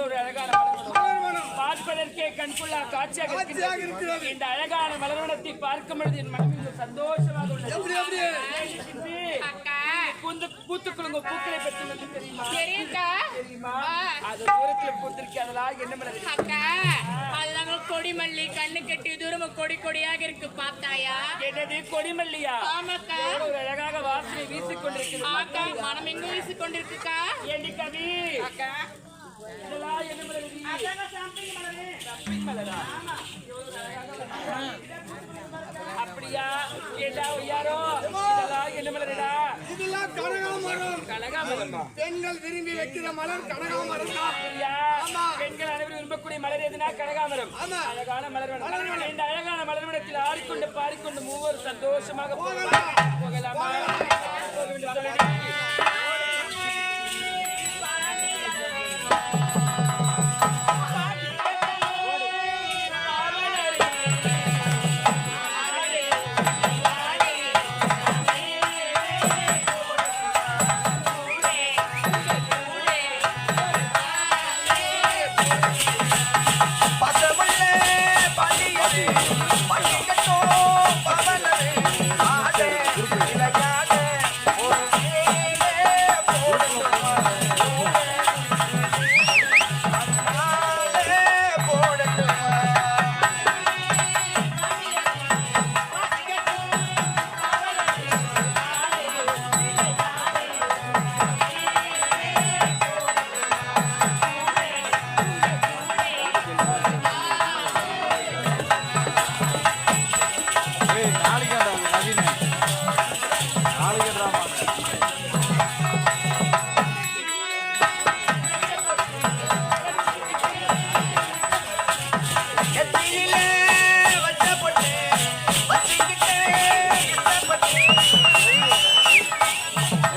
போல ஒரு அழகான மலர்வனம் பார்ப்பதற்கே கண்குள்ளா காட்சியாக காட்சியாக இருக்கிறது. இந்த அழகான மலர்வனத்தை பார்க்கும் பொழுது என் மனம் மிகவும் சந்தோஷமாக உள்ளது. பூக்களை பற்றி வந்து தெரியுமா? தெரியுக்கா தெரியுமா? ஆ. அது தூரத்துல பூத்திருக்கு அதெல்லாம் என்ன மலர் அக்கா அதுதாங்க கொடிமல்லி கண்ணு கட்டி தூரமா கொடி கொடியாக இருக்கு பார்த்தாயா? என்னது கொடிமல்லியா ஆமாக்கா. ஒரு அழகாக வாசனை வீசிக் கொண்டிருக்கிறது ஆக்கா மனம் எங்க வீசி கொண்டிருக்குக்கா? ஏண்டி கவி? அக்கா. இதெல்லாம் என்ன மலர் இது? சம்பிங் மலரா? அப்படியா ஏண்டா யாரோ இதெல்லாம் என்ன மலரடா இதெல்லாம் கனகாமரம் பெண்கள் விரும்பி வைக்கிற மலர் கனகாமரம் அப்படியா ஆமா. பெண்கள் அனைவரும் விரும்பக்கூடிய மலர் எதுனா கனகாமரம் ஆமா. அழகான மலர்வனம் இந்த அழகான மலர்வனத்தில் ஆடிக்கொண்டு பாடிக்கொண்டு மூவர் சந்தோஷமாக போகலாம். போகலாமா போக வேண்டும் சொல்லடி. பசமுள்ளே பள்ளியது பள்ளிக்கட்டோ பவனது ஆடே இளையாடே ஒரு நீலே போடட்டும் அண்ணாலே போடட்டும் ஏய் நாளைக்கு நவீன நாளைக்கு ட்ராமா எத்தியிலே வச்ச பொண்ணு வச்சிக்கிட்டே இஷ்டப்பட்டு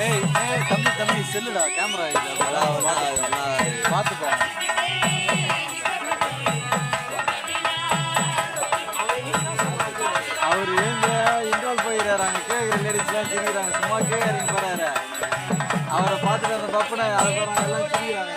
ஏய் ஏய் தம்பி தம்பி செல்லுடா கேமரா இது. அவர் ஏங்க இன்வால்வ் போயிடுறாரு அங்கே கேட்குற லேடிஸ்லாம் சிரிக்கிறாங்க. சும்மா கேட்குறீங்க போறாரு அவரை பார்த்துட்டு அந்த பப்புனை அதை எல்லாம் சிரிக்கிறாங்க.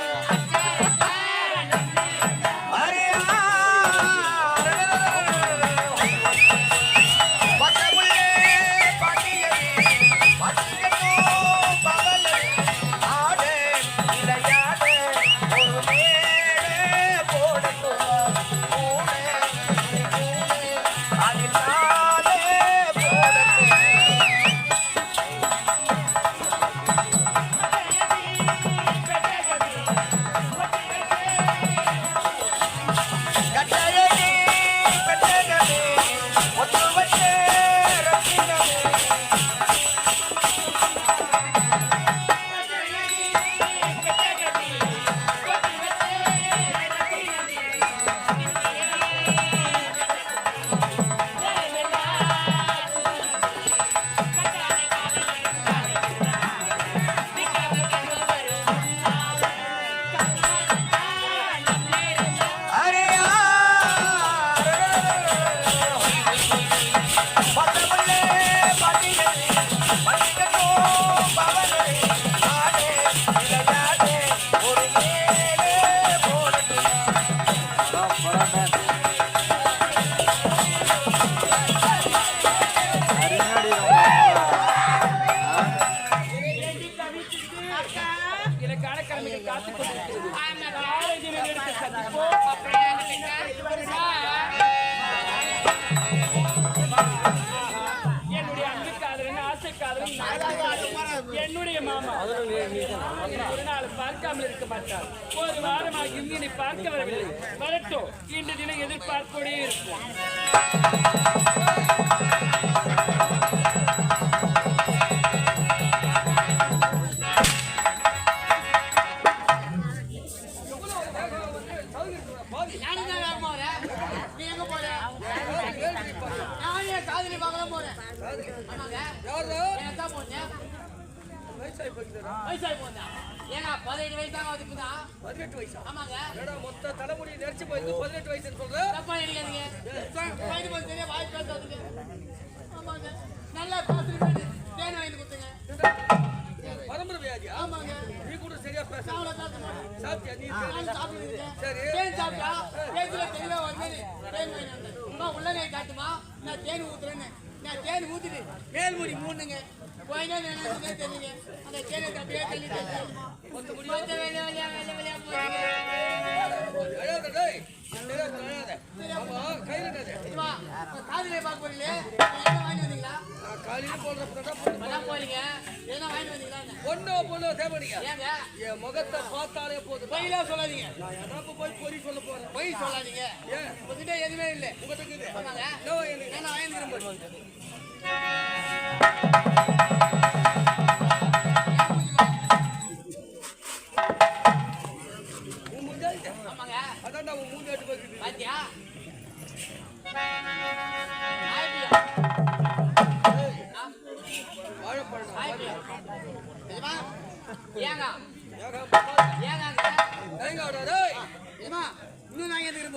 என்னுடைய அன்பு காதலன் ஆசை காதலன் என்னுடைய மாமா ஒரு நாள் பார்க்காமல் இருக்க மாட்டார் ஒரு வாரமாக இந்தியனை பார்க்க வரவில்லை வரட்டும் இன்று தினம் எதிர்பார்ப்போடே இருக்கும் வயசாகி போனேன் ஏங்க பதினெட்டு வயசு தான் அதுக்குதான் பதினெட்டு வயசா ஆமாங்க ஏடா மொத்த தலைமுடி நெரிச்சு போயிருக்கு பதினெட்டு வயசுன்னு சொல்ற தப்பா நினைக்காதீங்க வயது போது தெரிய வாய் பேசாதுங்க ஆமாங்க நல்லா பேசுறீங்க தேன் வாங்கி கொடுத்துங்க பரம்பரை வியாதியா ஆமாங்க நீ கூட கூட சரியா பேச நான் சாப்பிட்டியா நீ நானும் சாப்பிட்டுருக்கேன். சரி. தேன் சாப்பிட்டா, பேச்சுல தெளிவா வருது. தேன் வாங்கிட்டு வந்தேன். அம்மா, காட்டுமா? நான் தேன் ஊத்துறேன்னு. நான் தேன் ஊத்திட்டு, மேல்முடி மூணுங்க. போயினே நினைச்சுட்டே அந்த போறீங்க. பார்க்க போறீங்களே, என்ன வாங்கிட்டு வந்தீங்களா? காலையில போறீங்க. என்ன வாங்கிட்டு வந்தீங்களா என்ன? பொண்ணோ ஏங்க? என் முகத்தை பார்த்தாலே போதும் பொய்யெல்லாம் சொல்லாதீங்க நான் எதாவது போய் பொறி சொல்ல போறேன் பொய் சொல்லாதீங்க ஏன் உங்ககிட்ட எதுவுமே இல்லை உங்ககிட்ட சொன்னாங்க ஏன்னா வாங்கிக்கிறேன் போய் ஏங்க. ஏங்க. இன்னும் நான் எதுக்கு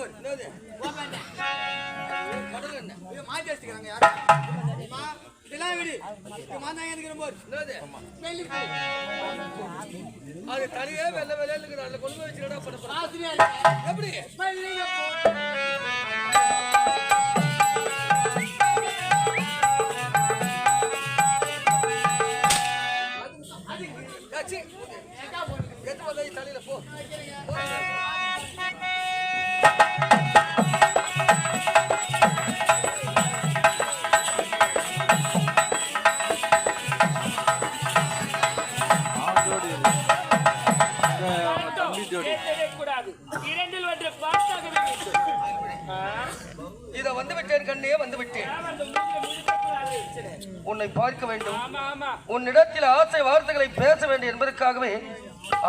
போமாட்டேன் கடல் என்ன? இது மாத்தி வச்சுக்கிறாங்க நிஜமா இதெல்லாம் விடு. மாத்தி எதுக்கு ஸ்மெல்லி அது தலையே வெள்ளை இருக்குது. அதில் கொண்டு போய் வச்சுக்கடா எப்படி? இத வந்து விட்டேன் கண்ணே வந்து விட்டேன். உன்னை பார்க்க வேண்டும். உன்னிடத்தில் ஆசை வார்த்தைகளை பேச வேண்டும் என்பதற்காகவே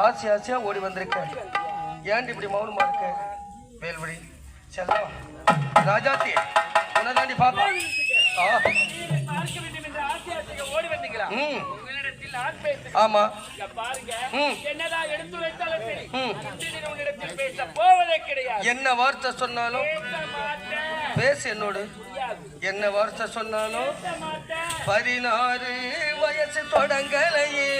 ஆசை ஆசையா ஓடி வந்திருக்கேன். ஏன் இப்படி மௌனமா இருக்க? வேல்வழி செல்லம் ராஜாத்தி உனதாண்டி பாப்பா. ஓடி வந்தீங்களா? ஆமா. என்ன வார்த்தை சொன்னாலும்? பேசு என்னோடு. என்ன வார்த்தை சொன்னாலும்? பதினாறு வயசு தொடங்கலையே.